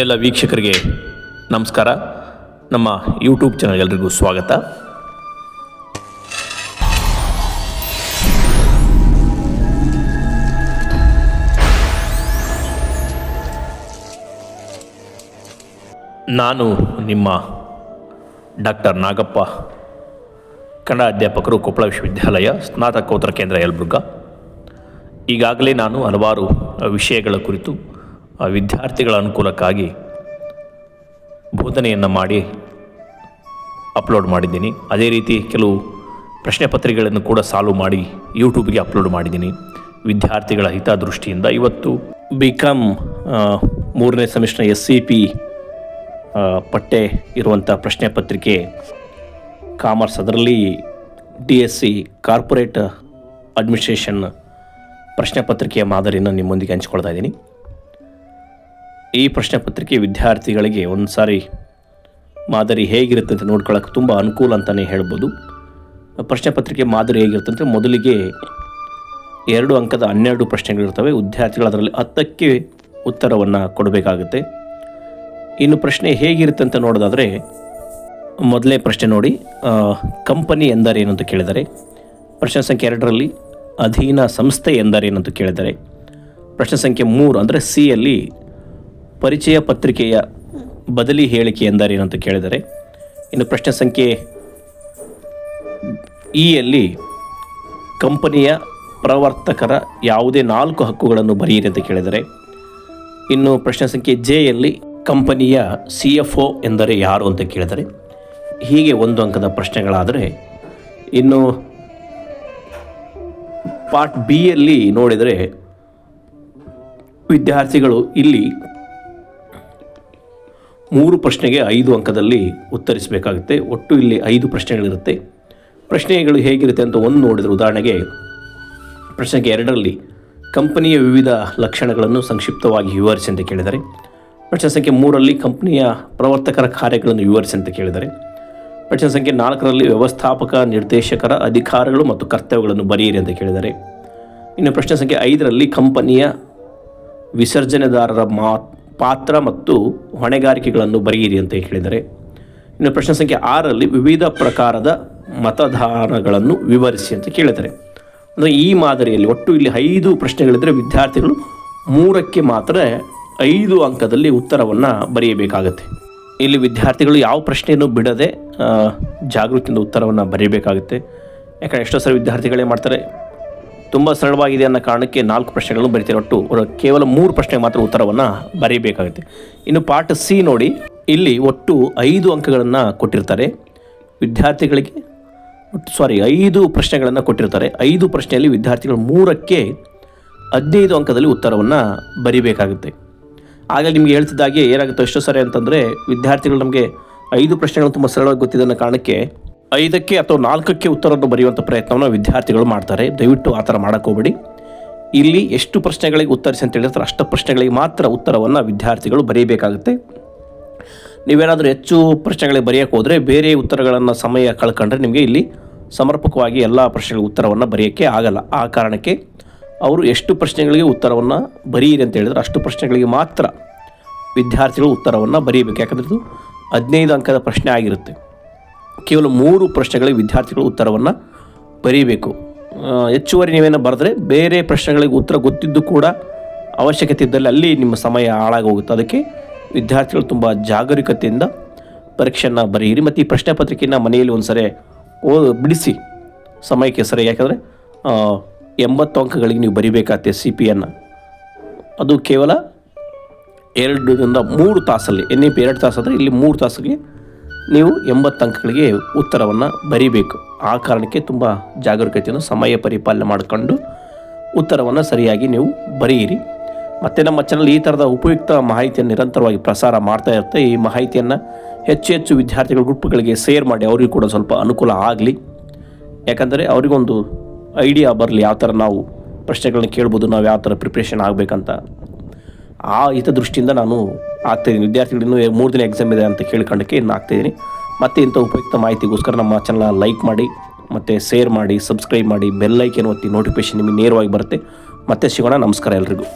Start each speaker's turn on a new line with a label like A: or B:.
A: ಎಲ್ಲ ವೀಕ್ಷಕರಿಗೆ ನಮಸ್ಕಾರ. ನಮ್ಮ ಯೂಟ್ಯೂಬ್ ಚಾನಲ್ ಎಲ್ರಿಗೂ ಸ್ವಾಗತ. ನಾನು ನಿಮ್ಮ ಡಾಕ್ಟರ್ ನಾಗಪ್ಪ, ಕನ್ನಡ ಅಧ್ಯಾಪಕರು ಕೊಪ್ಪಳ ವಿಶ್ವವಿದ್ಯಾಲಯ ಸ್ನಾತಕೋತ್ತರ ಕೇಂದ್ರ ಯಲಬುರ್ಗ. ಈಗಾಗಲೇ ನಾನು ಹಲವಾರು ವಿಷಯಗಳ ಕುರಿತು ಆ, ವಿದ್ಯಾರ್ಥಿಗಳ ಅನುಕೂಲಕ್ಕಾಗಿ ಬೋಧನೆಯನ್ನು ಮಾಡಿ ಅಪ್ಲೋಡ್ ಮಾಡಿದ್ದೀನಿ. ಅದೇ ರೀತಿ ಕೆಲವು ಪ್ರಶ್ನೆ ಪತ್ರಿಕೆಗಳನ್ನು ಕೂಡ ಸಾಲ್ವ್ ಮಾಡಿ ಯೂಟ್ಯೂಬ್ಗೆ ಅಪ್ಲೋಡ್ ಮಾಡಿದ್ದೀನಿ. ವಿದ್ಯಾರ್ಥಿಗಳ ಹಿತದೃಷ್ಟಿಯಿಂದ ಇವತ್ತು ಬಿ ಕಾಮ್ ಮೂರನೇ ಸೆಮಿಸ್ಟರ್ ಎಸ್ ಸಿ ಪಿ ಪಟ್ಟೆ ಇರುವಂಥ ಪ್ರಶ್ನೆ ಪತ್ರಿಕೆ ಕಾಮರ್ಸ್. ಅದರಲ್ಲಿ D S C corporate administration ಪ್ರಶ್ನೆ ಪತ್ರಿಕೆಯ ಮಾದರಿಯನ್ನು ನಿಮ್ಮೊಂದಿಗೆ ಹಂಚ್ಕೊಳ್ತಾ ಇದ್ದೀನಿ. ಈ ಪ್ರಶ್ನೆ ಪತ್ರಿಕೆ ವಿದ್ಯಾರ್ಥಿಗಳಿಗೆ ಒಂದು ಸಾರಿ ಮಾದರಿ ಹೇಗಿರುತ್ತೆ ಅಂತ ನೋಡ್ಕೊಳ್ಳೋಕೆ ತುಂಬ ಅನುಕೂಲ ಅಂತಲೇ ಹೇಳ್ಬೋದು. ಪ್ರಶ್ನೆ ಪತ್ರಿಕೆ ಮಾದರಿ ಹೇಗಿರುತ್ತೆ ಅಂದರೆ ಮೊದಲಿಗೆ ಎರಡು ಅಂಕದ ಹನ್ನೆರಡು ಪ್ರಶ್ನೆಗಳಿರ್ತವೆ ವಿದ್ಯಾರ್ಥಿಗಳು ಅದರಲ್ಲಿ ಹತ್ತಕ್ಕೆ ಉತ್ತರವನ್ನು ಕೊಡಬೇಕಾಗುತ್ತೆ. ಇನ್ನು ಪ್ರಶ್ನೆ ಹೇಗಿರುತ್ತೆ ಅಂತ ನೋಡೋದಾದರೆ ಮೊದಲೇ ಪ್ರಶ್ನೆ ನೋಡಿ. ಕಂಪನಿ ಎಂದರೇನು ಅಂತ ಕೇಳಿದರೆ, ಪ್ರಶ್ನೆ ಸಂಖ್ಯೆ ಎರಡರಲ್ಲಿ ಅಧೀನ ಸಂಸ್ಥೆ ಎಂದರೇನು ಅಂತ ಕೇಳಿದರೆ, ಪ್ರಶ್ನೆ ಸಂಖ್ಯೆ ಮೂರು ಅಂದರೆ ಸಿ ಯಲ್ಲಿ ಪರಿಚಯ ಪತ್ರಿಕೆಯ ಬದಲಿ ಹೇಳಿಕೆ ಎಂದರೇನಂತ ಕೇಳಿದರೆ, ಇನ್ನು ಪ್ರಶ್ನೆ ಸಂಖ್ಯೆ ಇಯಲ್ಲಿ ಯಲ್ಲಿ ಕಂಪನಿಯ ಪ್ರವರ್ತಕರ ಯಾವುದೇ ನಾಲ್ಕು ಹಕ್ಕುಗಳನ್ನು ಬರೆಯಿರಿ ಅಂತ ಕೇಳಿದರೆ, ಇನ್ನು ಪ್ರಶ್ನೆ ಸಂಖ್ಯೆ ಜೆ ಯಲ್ಲಿ ಕಂಪನಿಯ ಸಿ ಎಫ್ ಒ ಎಂದರೆ ಯಾರು ಅಂತ ಕೇಳಿದರೆ, ಹೀಗೆ ಒಂದು ಅಂಕದ ಪ್ರಶ್ನೆಗಳಾದರೆ, ಇನ್ನು ಪಾರ್ಟ್ ಬಿ ಯಲ್ಲಿ ನೋಡಿದರೆ, ವಿದ್ಯಾರ್ಥಿಗಳು ಇಲ್ಲಿ ಮೂರು ಪ್ರಶ್ನೆಗೆ ಐದು ಅಂಕದಲ್ಲಿ ಉತ್ತರಿಸಬೇಕಾಗುತ್ತೆ. ಒಟ್ಟು ಇಲ್ಲಿ ಐದು ಪ್ರಶ್ನೆಗಳಿರುತ್ತೆ. ಪ್ರಶ್ನೆಗಳು ಹೇಗಿರುತ್ತೆ ಅಂತ ಒಂದು ನೋಡಿದರೆ ಉದಾಹರಣೆಗೆ, ಪ್ರಶ್ನೆಗೆ ಎರಡರಲ್ಲಿ ಕಂಪನಿಯ ವಿವಿಧ ಲಕ್ಷಣಗಳನ್ನು ಸಂಕ್ಷಿಪ್ತವಾಗಿ ವಿವರಿಸಿ ಅಂತ ಕೇಳಿದರೆ, ಪ್ರಶ್ನೆ ಸಂಖ್ಯೆ ಮೂರರಲ್ಲಿ ಕಂಪನಿಯ ಪ್ರವರ್ತಕರ ಕಾರ್ಯಗಳನ್ನು ವಿವರಿಸಿ ಅಂತ ಕೇಳಿದರೆ, ಪ್ರಶ್ನೆ ಸಂಖ್ಯೆ ನಾಲ್ಕರಲ್ಲಿ ವ್ಯವಸ್ಥಾಪಕ, ನಿರ್ದೇಶಕರ ಅಧಿಕಾರಗಳು ಮತ್ತು ಕರ್ತವ್ಯಗಳನ್ನು ಬರೆಯಿರಿ ಅಂತ ಕೇಳಿದರೆ, ಇನ್ನು ಪ್ರಶ್ನೆ ಸಂಖ್ಯೆ ಐದರಲ್ಲಿ ಕಂಪನಿಯ ವಿಸರ್ಜನೆದಾರರ ಮಾ ಪಾತ್ರ ಮತ್ತು ಹೊಣೆಗಾರಿಕೆಗಳನ್ನು ಬರೆಯಿರಿ ಅಂತ ಹೇಳಿದರೆ, ಇನ್ನು ಪ್ರಶ್ನೆ ಸಂಖ್ಯೆ ಆರರಲ್ಲಿ ವಿವಿಧ ಪ್ರಕಾರದ ಮತದಾನಗಳನ್ನು ವಿವರಿಸಿ ಅಂತ ಕೇಳಿದ್ದಾರೆ ಅಂದರೆ ಈ ಮಾದರಿಯಲ್ಲಿ ಒಟ್ಟು ಇಲ್ಲಿ ಐದು ಪ್ರಶ್ನೆಗಳಿದ್ದರೆ ವಿದ್ಯಾರ್ಥಿಗಳು ಮೂರಕ್ಕೆ ಮಾತ್ರ ಐದು ಅಂಕದಲ್ಲಿ ಉತ್ತರವನ್ನು ಬರೆಯಬೇಕಾಗತ್ತೆ. ಇಲ್ಲಿ ವಿದ್ಯಾರ್ಥಿಗಳು ಯಾವ ಪ್ರಶ್ನೆಯನ್ನು ಬಿಡದೆ ಜಾಗೃತಿಯಿಂದ ಉತ್ತರವನ್ನು ಬರೆಯಬೇಕಾಗುತ್ತೆ ಯಾಕಂದರೆ ಎಷ್ಟೋ ಸರಿ ವಿದ್ಯಾರ್ಥಿಗಳೇ ಮಾಡ್ತಾರೆ ತುಂಬ ಸರಳವಾಗಿದೆ ಅನ್ನೋ ಕಾರಣಕ್ಕೆ ನಾಲ್ಕು ಪ್ರಶ್ನೆಗಳನ್ನು ಬರೀತಾರೆ ಒಟ್ಟು ಕೇವಲ ಮೂರು ಪ್ರಶ್ನೆಗೆ ಮಾತ್ರ ಉತ್ತರವನ್ನು ಬರೀಬೇಕಾಗುತ್ತೆ. ಇನ್ನು ಪಾಠ ಸಿ ನೋಡಿ. ಇಲ್ಲಿ ಒಟ್ಟು ಐದು ಅಂಕಗಳನ್ನು ಕೊಟ್ಟಿರ್ತಾರೆ. ವಿದ್ಯಾರ್ಥಿಗಳಿಗೆ ಸಾರಿ ಐದು ಪ್ರಶ್ನೆಗಳನ್ನು ಕೊಟ್ಟಿರ್ತಾರೆ. ಐದು ಪ್ರಶ್ನೆಯಲ್ಲಿ ವಿದ್ಯಾರ್ಥಿಗಳು ಮೂರಕ್ಕೆ ಹದಿನೈದು ಅಂಕದಲ್ಲಿ ಉತ್ತರವನ್ನು ಬರಿಬೇಕಾಗುತ್ತೆ. ಆಗ ನಿಮಗೆ ಹೇಳ್ತಿದ್ದಾಗೆ ಏನಾಗುತ್ತೆ ಎಷ್ಟೋ ಸರಿ ಅಂತಂದರೆ ವಿದ್ಯಾರ್ಥಿಗಳು ನಮಗೆ ಐದು ಪ್ರಶ್ನೆಗಳು ತುಂಬ ಸರಳವಾಗಿ ಗೊತ್ತಿದೆ ಅನ್ನೋ ಕಾರಣಕ್ಕೆ ಐದಕ್ಕೆ ಅಥವಾ ನಾಲ್ಕಕ್ಕೆ ಉತ್ತರವನ್ನು ಬರೆಯುವಂಥ ಪ್ರಯತ್ನವನ್ನು ವಿದ್ಯಾರ್ಥಿಗಳು ಮಾಡ್ತಾರೆ. ದಯವಿಟ್ಟು ಆ ಥರ ಮಾಡೋಕ್ಕೋಗ್ಬೇಡಿ ಇಲ್ಲಿ ಎಷ್ಟು ಪ್ರಶ್ನೆಗಳಿಗೆ ಉತ್ತರಿಸಿ ಅಂತ ಹೇಳಿದ್ರೆ ಅಷ್ಟು ಪ್ರಶ್ನೆಗಳಿಗೆ ಮಾತ್ರ ಉತ್ತರವನ್ನು ವಿದ್ಯಾರ್ಥಿಗಳು ಬರೀಬೇಕಾಗುತ್ತೆ. ನೀವೇನಾದರೂ ಹೆಚ್ಚು ಪ್ರಶ್ನೆಗಳಿಗೆ ಬರೆಯೋಕ್ಕೆ ಹೋದರೆ ಬೇರೆ ಉತ್ತರಗಳನ್ನು ಸಮಯ ಕಳ್ಕೊಂಡ್ರೆ ನಿಮಗೆ ಇಲ್ಲಿ ಸಮರ್ಪಕವಾಗಿ ಎಲ್ಲ ಪ್ರಶ್ನೆಗಳಿಗೆ ಉತ್ತರವನ್ನು ಬರೆಯೋಕ್ಕೆ ಆಗಲ್ಲ. ಆ ಕಾರಣಕ್ಕೆ ಅವರು ಎಷ್ಟು ಪ್ರಶ್ನೆಗಳಿಗೆ ಉತ್ತರವನ್ನು ಬರೀರಿ ಅಂತ ಹೇಳಿದ್ರೆ ಅಷ್ಟು ಪ್ರಶ್ನೆಗಳಿಗೆ ಮಾತ್ರ ವಿದ್ಯಾರ್ಥಿಗಳು ಉತ್ತರವನ್ನು ಬರೀಬೇಕು. ಯಾಕಂದ್ರೆ ಇದು ಹದಿನೈದು ಅಂಕದ ಪ್ರಶ್ನೆ ಆಗಿರುತ್ತೆ. ಕೇವಲ ಮೂರು ಪ್ರಶ್ನೆಗಳಿಗೆ ವಿದ್ಯಾರ್ಥಿಗಳು ಉತ್ತರವನ್ನು ಬರೀಬೇಕು. ಹೆಚ್ಚುವರಿ ನೀವೇನು ಬರೆದ್ರೆ ಬೇರೆ ಪ್ರಶ್ನೆಗಳಿಗೆ ಉತ್ತರ ಗೊತ್ತಿದ್ದು ಕೂಡ ಅವಶ್ಯಕತೆ ಇದ್ದಲ್ಲಿ ಅಲ್ಲಿ ನಿಮ್ಮ ಸಮಯ ಹಾಳಾಗೋಗುತ್ತೆ. ಅದಕ್ಕೆ ವಿದ್ಯಾರ್ಥಿಗಳು ತುಂಬ ಜಾಗರೂಕತೆಯಿಂದ ಪರೀಕ್ಷೆಯನ್ನು ಬರೆಯಿರಿ. ಮತ್ತು ಈ ಪ್ರಶ್ನೆ ಪತ್ರಿಕೆಯನ್ನು ಮನೆಯಲ್ಲಿ ಒಂದು ಸರಿ ಬಿಡಿಸಿ. ಸಮಯಕ್ಕೆ ಸರಿ, ಯಾಕಂದರೆ ಎಂಬತ್ತು ಅಂಕಗಳಿಗೆ ನೀವು ಬರಿಬೇಕಾಗುತ್ತೆ ಸಿ ಪಿ ಅನ್ನು ಅದು ಕೇವಲ ಎರಡರಿಂದ ಮೂರು ತಾಸಲ್ಲಿ, ಎನ್ ಇ ಎರಡು ತಾಸು ಇಲ್ಲಿ ಮೂರು ತಾಸಿಗೆ ನೀವು ಎಂಬತ್ತು ಅಂಕಗಳಿಗೆ ಉತ್ತರವನ್ನು ಬರೀಬೇಕು. ಆ ಕಾರಣಕ್ಕೆ ತುಂಬ ಜಾಗರೂಕತೆಯನ್ನು ಸಮಯ ಪರಿಪಾಲನೆ ಮಾಡಿಕೊಂಡು ಉತ್ತರವನ್ನು ಸರಿಯಾಗಿ ನೀವು ಬರೆಯಿರಿ. ಮತ್ತು ನಮ್ಮ ಚಾನಲ್ ಈ ಥರದ ಉಪಯುಕ್ತ ಮಾಹಿತಿಯನ್ನು ನಿರಂತರವಾಗಿ ಪ್ರಸಾರ ಮಾಡ್ತಾ ಇರುತ್ತೆ. ಈ ಮಾಹಿತಿಯನ್ನು ಹೆಚ್ಚು ಹೆಚ್ಚು ವಿದ್ಯಾರ್ಥಿಗಳ ಗ್ರೂಪ್ಗಳಿಗೆ ಶೇರ್ ಮಾಡಿ ಅವರಿಗೂ ಕೂಡ ಸ್ವಲ್ಪ ಅನುಕೂಲ ಆಗಲಿ. ಯಾಕಂದರೆ ಅವರಿಗೊಂದು ಐಡಿಯಾ ಬರಲಿ, ಯಾವ ಥರ ನಾವು ಪ್ರಶ್ನೆಗಳನ್ನ ಕೇಳ್ಬೋದು, ನಾವು ಯಾವ ಥರ ಪ್ರಿಪ್ರೇಷನ್ ಆಗಬೇಕಂತ. ಆ ಹಿತದೃಷ್ಟಿಯಿಂದ ನಾನು ಆಗ್ತಾಯಿದ್ದೀನಿ ವಿದ್ಯಾರ್ಥಿಗಳು ಇನ್ನೂ ಮೂರು ದಿನ ಎಕ್ಸಾಮ್ ಇದೆ ಅಂತ ಕೇಳ್ಕೊಂಡಕ್ಕೆ ಇನ್ನು ಆಗ್ತಾಯಿದ್ದೀನಿ ಮತ್ತು ಇಂಥ ಉಪಯುಕ್ತ ಮಾಹಿತಿಗೋಸ್ಕರ ನಮ್ಮ ಚಾನಲ್ನ ಲೈಕ್ ಮಾಡಿ, ಮತ್ತು ಶೇರ್ ಮಾಡಿ ಸಬ್ಸ್ಕ್ರೈಬ್ ಮಾಡಿ ಬೆಲ್ ಐಕನ್ ಒತ್ತಿ ನೋಟಿಫಿಕೇಶನ್ ನಿಮಗೆ ನೇರವಾಗಿ ಬರುತ್ತೆ. ಮತ್ತೆ ಸಿಗೋಣ. ನಮಸ್ಕಾರ ಎಲ್ರಿಗೂ.